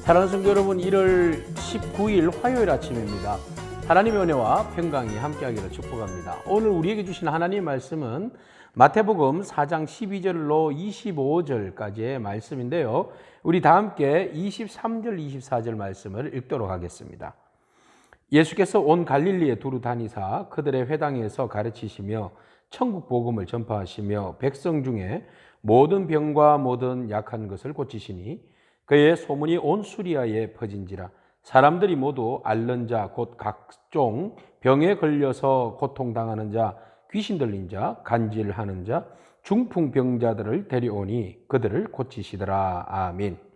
사랑하는 성도 여러분, 1월 19일 화요일 아침입니다. 하나님의 은혜와 평강이 함께하기를 축복합니다. 오늘 우리에게 주신 하나님의 말씀은 마태복음 4장 12절로 25절까지의 말씀인데요. 우리 다 함께 23절, 24절 말씀을 읽도록 하겠습니다. 예수께서 온 갈릴리에 두루 다니사 그들의 회당에서 가르치시며 천국 복음을 전파하시며 백성 중에 모든 병과 모든 약한 것을 고치시니 그의 소문이 온 수리아에 퍼진지라 사람들이 모두 앓는 자 곧 각종 병에 걸려서 고통당하는 자 귀신 들린 자 간질하는 자 중풍병자들을 데려오니 그들을 고치시더라 아멘.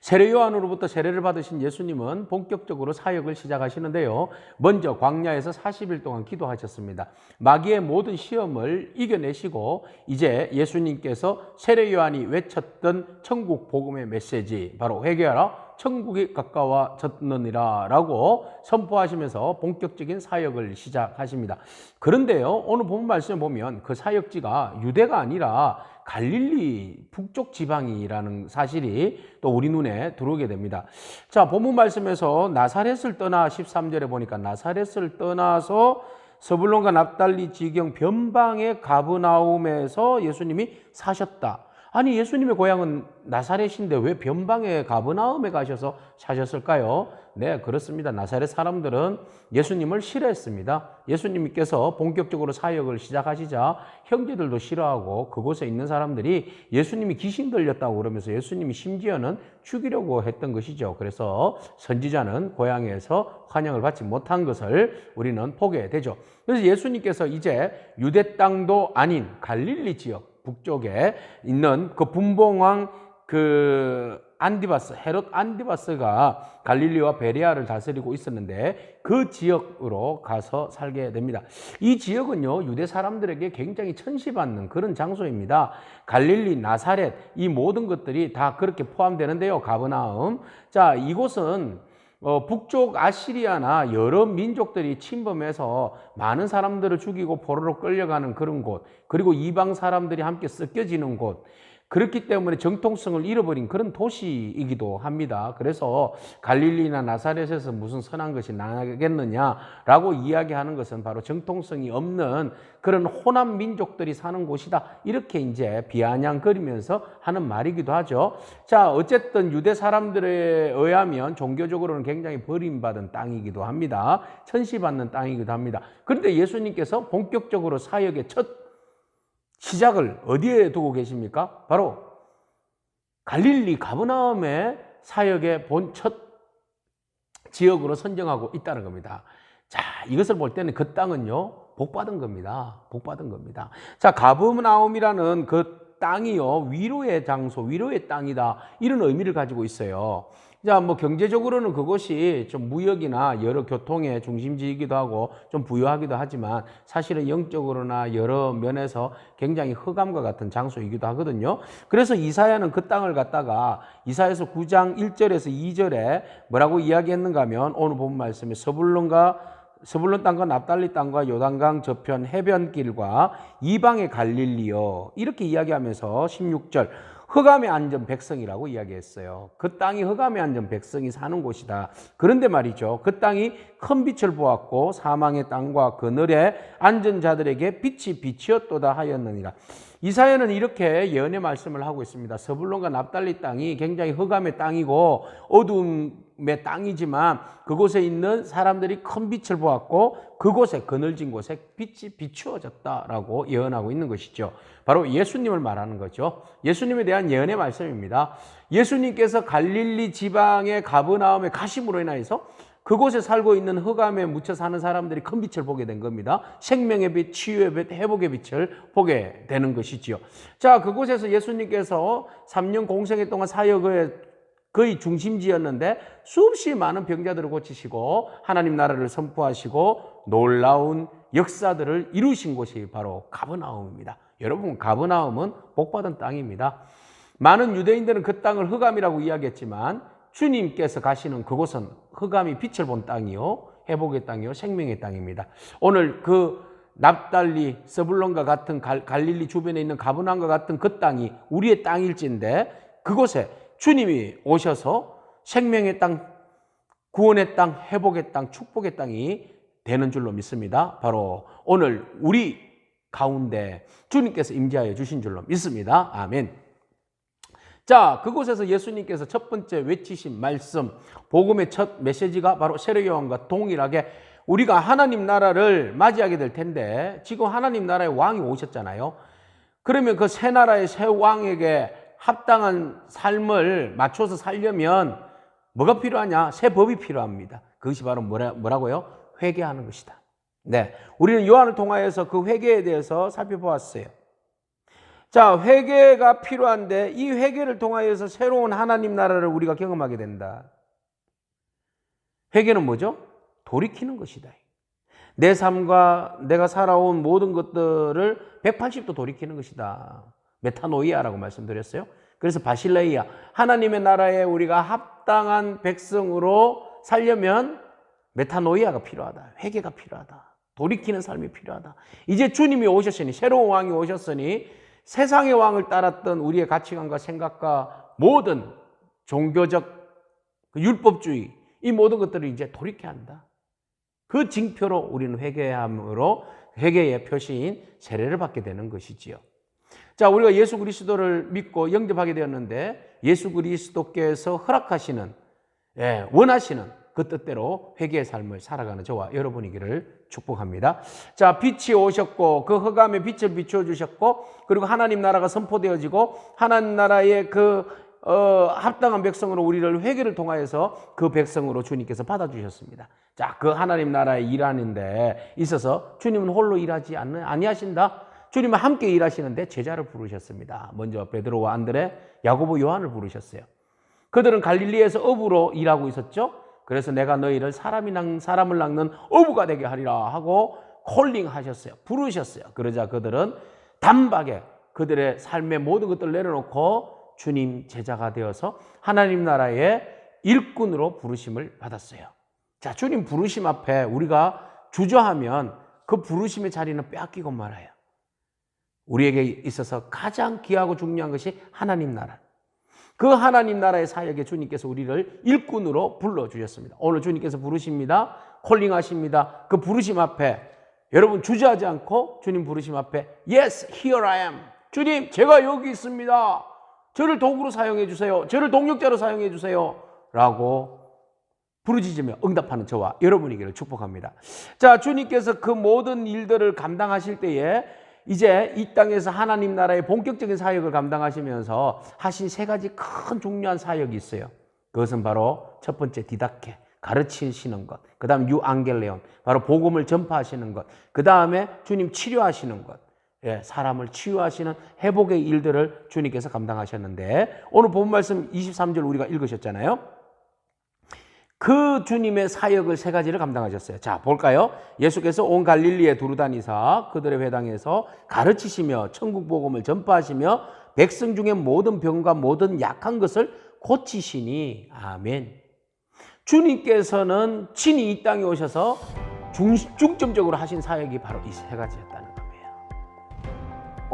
세례 요한으로부터 세례를 받으신 예수님은 본격적으로 사역을 시작하시는데요. 먼저 광야에서 40일 동안 기도하셨습니다. 마귀의 모든 시험을 이겨내시고 이제 예수님께서 세례 요한이 외쳤던 천국 복음의 메시지 바로 회개하라 천국이 가까워졌느니라 라고 선포하시면서 본격적인 사역을 시작하십니다. 그런데요, 오늘 본 말씀을 보면 그 사역지가 유대가 아니라 갈릴리 북쪽 지방이라는 사실이 또 우리 눈에 들어오게 됩니다. 자, 본문 말씀에서 나사렛을 떠나 13절에 보니까 나사렛을 떠나서 서불론과 납달리 지경 변방의 가브나움에서 예수님이 사셨다. 아니 예수님의 고향은 나사렛인데 왜 변방의 가브나움에 가셔서 사셨을까요? 네, 그렇습니다. 나사렛 사람들은 예수님을 싫어했습니다. 예수님께서 본격적으로 사역을 시작하시자 형제들도 싫어하고 그곳에 있는 사람들이 예수님이 귀신 들렸다고 그러면서 예수님이 심지어는 죽이려고 했던 것이죠. 그래서 선지자는 고향에서 환영을 받지 못한 것을 우리는 보게 되죠. 그래서 예수님께서 이제 유대 땅도 아닌 갈릴리 지역 북쪽에 있는 그 분봉왕 그 안디바스 헤롯 안디바스가 갈릴리와 베리아를 다스리고 있었는데 그 지역으로 가서 살게 됩니다. 이 지역은요 유대 사람들에게 굉장히 천시받는 그런 장소입니다. 갈릴리, 나사렛 이 모든 것들이 다 그렇게 포함되는데요. 가브나움. 자 이곳은 어, 북쪽 아시리아나 여러 민족들이 침범해서 많은 사람들을 죽이고 포로로 끌려가는 그런 곳, 그리고 이방 사람들이 함께 섞여지는 곳, 그렇기 때문에 정통성을 잃어버린 그런 도시이기도 합니다. 그래서 갈릴리나 나사렛에서 무슨 선한 것이 나겠느냐라고 이야기하는 것은 바로 정통성이 없는 그런 호남 민족들이 사는 곳이다. 이렇게 이제 비아냥거리면서 하는 말이기도 하죠. 자, 어쨌든 유대 사람들에 의하면 종교적으로는 굉장히 버림받은 땅이기도 합니다. 천시받는 땅이기도 합니다. 그런데 예수님께서 본격적으로 사역의 첫 시작을 어디에 두고 계십니까? 바로 갈릴리 가브나움의 사역의 본 첫 지역으로 선정하고 있다는 겁니다. 자, 이것을 볼 때는 그 땅은요, 복받은 겁니다. 복받은 겁니다. 자, 가브나움이라는 그 땅이요, 위로의 장소, 위로의 땅이다. 이런 의미를 가지고 있어요. 자, 뭐 경제적으로는 그것이 좀 무역이나 여러 교통의 중심지이기도 하고 좀 부유하기도 하지만 사실은 영적으로나 여러 면에서 굉장히 흑암과 같은 장소이기도 하거든요. 그래서 이사야는 그 땅을 갖다가 이사야서 9장 1절에서 2절에 뭐라고 이야기했는가 하면 오늘 본 말씀에 서불론과 서불론 땅과 납달리 땅과 요단강 저편 해변길과 이방의 갈릴리요 이렇게 이야기하면서 16절 흑암에 앉은 백성이라고 이야기했어요. 그 땅이 흑암에 앉은 백성이 사는 곳이다. 그런데 말이죠. 그 땅이 큰 빛을 보았고 사망의 땅과 그늘에 앉은 자들에게 빛이 빛이었도다 하였느니라. 이사야는 이렇게 예언의 말씀을 하고 있습니다. 서불론과 납달리 땅이 굉장히 흑암의 땅이고 어둠의 땅이지만 그곳에 있는 사람들이 큰 빛을 보았고 그곳에 그늘진 곳에 빛이 비추어졌다라고 예언하고 있는 것이죠. 바로 예수님을 말하는 거죠. 예수님에 대한 예언의 말씀입니다. 예수님께서 갈릴리 지방의 가브나움에 가심으로 인하여서 그곳에 살고 있는 흑암에 묻혀 사는 사람들이 큰 빛을 보게 된 겁니다. 생명의 빛, 치유의 빛, 회복의 빛을 보게 되는 것이지요. 자, 그곳에서 예수님께서 3년 공생애 동안 사역의 거의 중심지였는데 수없이 많은 병자들을 고치시고 하나님 나라를 선포하시고 놀라운 역사들을 이루신 곳이 바로 가브나움입니다. 여러분, 가브나움은 복받은 땅입니다. 많은 유대인들은 그 땅을 흑암이라고 이야기했지만 주님께서 가시는 그곳은 흑암이 빛을 본 땅이요, 회복의 땅이요, 생명의 땅입니다. 오늘 그 납달리, 서불론과 같은 갈, 갈릴리 주변에 있는 가브나움과 같은 그 땅이 우리의 땅일진데 그곳에 주님이 오셔서 생명의 땅, 구원의 땅, 회복의 땅, 축복의 땅이 되는 줄로 믿습니다. 바로 오늘 우리 가운데 주님께서 임재하여 주신 줄로 믿습니다. 아멘. 자, 그곳에서 예수님께서 첫 번째 외치신 말씀, 복음의 첫 메시지가 바로 세례요한과 동일하게 우리가 하나님 나라를 맞이하게 될 텐데 지금 하나님 나라의 왕이 오셨잖아요. 그러면 그 새 나라의 새 왕에게 합당한 삶을 맞춰서 살려면 뭐가 필요하냐? 새 법이 필요합니다. 그것이 바로 뭐라, 뭐라고요? 회개하는 것이다. 네. 우리는 요한을 통하여서 그 회개에 대해서 살펴보았어요. 자, 회개가 필요한데 이 회개를 통하여서 새로운 하나님 나라를 우리가 경험하게 된다. 회개는 뭐죠? 돌이키는 것이다. 내 삶과 내가 살아온 모든 것들을 180도 돌이키는 것이다. 메타노이아라고 말씀드렸어요. 그래서 바실레이아, 하나님의 나라에 우리가 합당한 백성으로 살려면 메타노이아가 필요하다. 회개가 필요하다. 돌이키는 삶이 필요하다. 이제 주님이 오셨으니, 새로운 왕이 오셨으니, 세상의 왕을 따랐던 우리의 가치관과 생각과 모든 종교적 그 율법주의, 이 모든 것들을 이제 돌이켜야 한다. 그 징표로 우리는 회개함으로 회개의 표시인 세례를 받게 되는 것이지요. 자, 우리가 예수 그리스도를 믿고 영접하게 되었는데 예수 그리스도께서 허락하시는 예, 원하시는 그 뜻대로 회개의 삶을 살아가는 저와 여러분이기를 축복합니다. 자, 빛이 오셨고 그 흑암에 빛을 비추어 주셨고 그리고 하나님 나라가 선포되어지고 하나님 나라의 그 어, 합당한 백성으로 우리를 회개를 통하여서 그 백성으로 주님께서 받아주셨습니다. 자, 그 하나님 나라의 일하는데 있어서 주님은 홀로 일하지 않는, 아니하신다. 주님은 함께 일하시는데 제자를 부르셨습니다. 먼저 베드로와 안드레, 야고보, 요한을 부르셨어요. 그들은 갈릴리에서 어부로 일하고 있었죠. 그래서 내가 너희를 사람이 낚, 사람을 낚는 어부가 되게 하리라 하고 콜링 하셨어요. 부르셨어요. 그러자 그들은 단박에 그들의 삶의 모든 것들을 내려놓고 주님 제자가 되어서 하나님 나라의 일꾼으로 부르심을 받았어요. 자, 주님 부르심 앞에 우리가 주저하면 그 부르심의 자리는 빼앗기고 말아요. 우리에게 있어서 가장 귀하고 중요한 것이 하나님 나라. 그 하나님 나라의 사역에 주님께서 우리를 일꾼으로 불러주셨습니다. 오늘 주님께서 부르십니다. 콜링하십니다. 그 부르심 앞에 여러분 주저하지 않고 주님 부르심 앞에 Yes, here I am. 주님, 제가 여기 있습니다. 저를 도구로 사용해 주세요. 저를 동력자로 사용해 주세요. 라고 부르짖으며 응답하는 저와 여러분이기를 축복합니다. 자, 주님께서 그 모든 일들을 감당하실 때에 이제 이 땅에서 하나님 나라의 본격적인 사역을 감당하시면서 하신 세 가지 큰 중요한 사역이 있어요. 그것은 바로 첫 번째 디다케, 가르치시는 것. 그 다음 유앙겔레온, 바로 복음을 전파하시는 것. 그 다음에 주님 치료하시는 것. 예, 사람을 치유하시는 회복의 일들을 주님께서 감당하셨는데 오늘 본 말씀 23절 우리가 읽으셨잖아요. 그 주님의 사역을 세 가지를 감당하셨어요. 자, 볼까요? 예수께서 온 갈릴리에 두루다니사 그들의 회당에서 가르치시며 천국 복음을 전파하시며 백성 중에 모든 병과 모든 약한 것을 고치시니 아멘. 주님께서는 친히 이 땅에 오셔서 중, 중점적으로 하신 사역이 바로 이 세 가지였다는.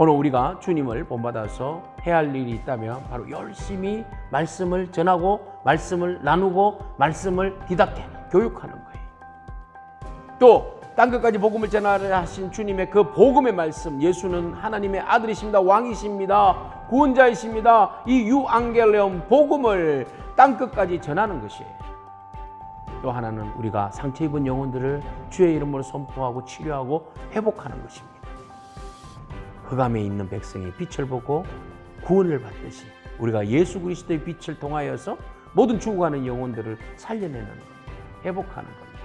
오늘 우리가 주님을 본받아서 해야 할 일이 있다면 바로 열심히 말씀을 전하고 말씀을 나누고 말씀을 뒤닫게 교육하는 거예요. 또 땅 끝까지 복음을 전하려 하신 주님의 그 복음의 말씀 예수는 하나님의 아들이십니다. 왕이십니다. 구원자이십니다. 이 유앙겔레온 복음을 땅 끝까지 전하는 것이에요. 또 하나는 우리가 상처 입은 영혼들을 주의 이름으로 선포하고 치료하고 회복하는 것입니다. 흑암에 있는 백성이 빛을 보고 구원을 받듯이 우리가 예수 그리스도의 빛을 통하여서 모든 죽어가는 영혼들을 살려내는. 회복하는 겁니다.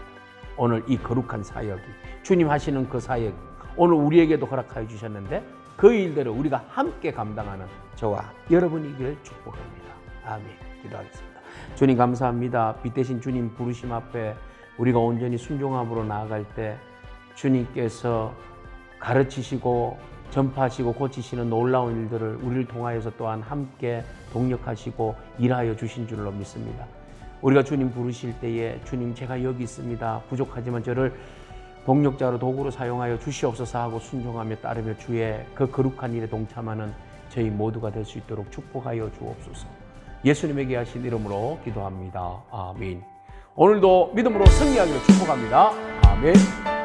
오늘 이 거룩한 사역이 주님 하시는 그 사역 오늘 우리에게도 허락하여 주셨는데 그 일들을 우리가 함께 감당하는 저와 여러분이기를 축복합니다. 아멘. 기도하겠습니다. 주님 감사합니다. 빛 대신 주님 부르심 앞에 우리가 온전히 순종함으로 나아갈 때 주님께서 가르치시고 전파하시고 고치시는 놀라운 일들을 우리를 통하여서 또한 함께 동력하시고 일하여 주신 줄로 믿습니다. 우리가 주님 부르실 때에 주님 제가 여기 있습니다. 부족하지만 저를 동력자로 도구로 사용하여 주시옵소서 하고 순종하며 따르며 주의 그 거룩한 일에 동참하는 저희 모두가 될 수 있도록 축복하여 주옵소서. 예수님에게 하신 이름으로 기도합니다. 아멘. 오늘도 믿음으로 승리하기를 축복합니다. 아멘.